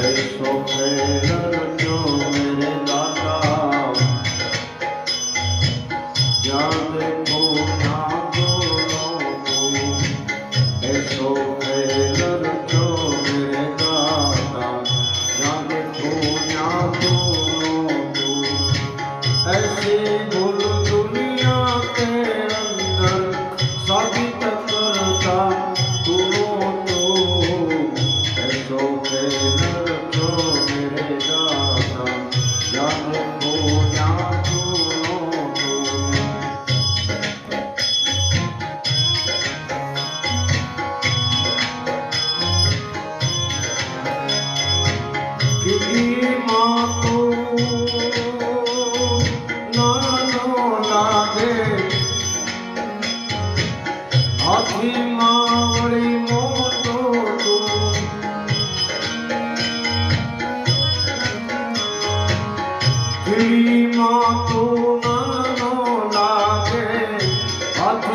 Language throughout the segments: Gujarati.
ऐसो मेरा जो मेरे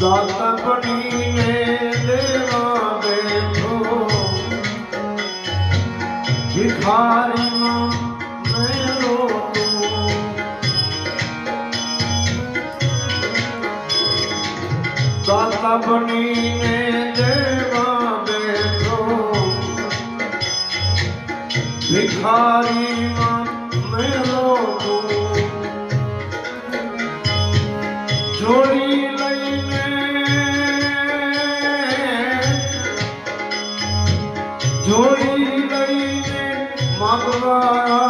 દાતા બનીને દાતા બનીને દેવા બેઠો ભિખારીમાં મેળો જોડી લઈને જોડી Senhor.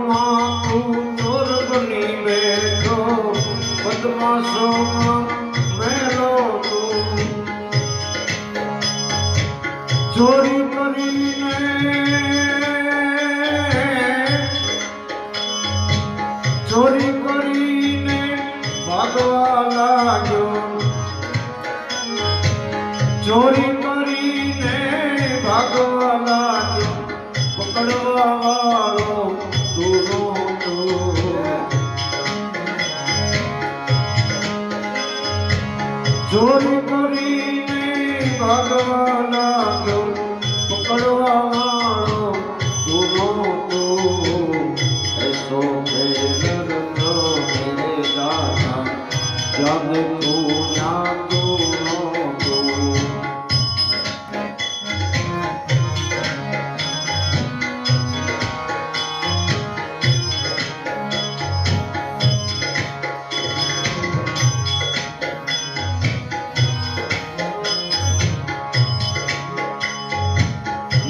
ભાગવા લાગ્યો ચોરી કરીને ભાગવા લાગ્યો પકડવા વાળો દૂરો ચોરી કરીને ભાગવા લાગ્યો પકડવા जग को ना को।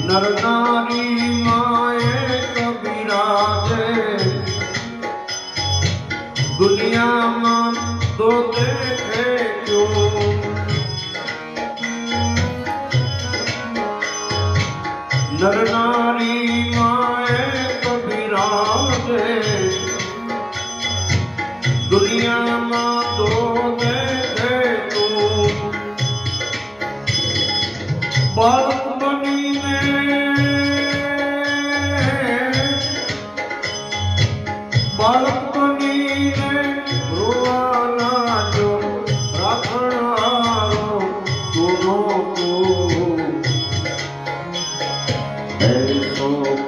নর নারী মায়ে কবিরাজে দুনিয়া નરના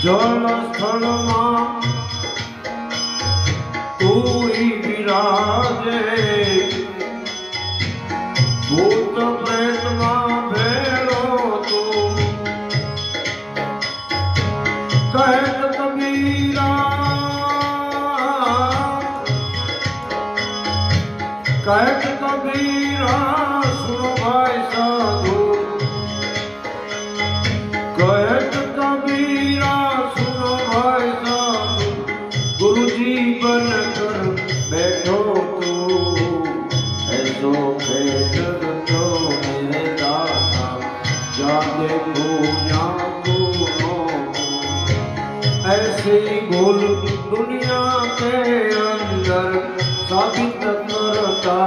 જલ સ્થળમાં તું વિરાજે ભૂત પ્રેતમાં ભેળો તું કહેત કબીરા કહેત કબીરા સુનો ભાઈ સાધુ दुख बन कर बैठो तू। ऐसो बेदर तो मेरे दाता जा देखो या तू ऐसे गोल दुनिया के अंदर, साबित करता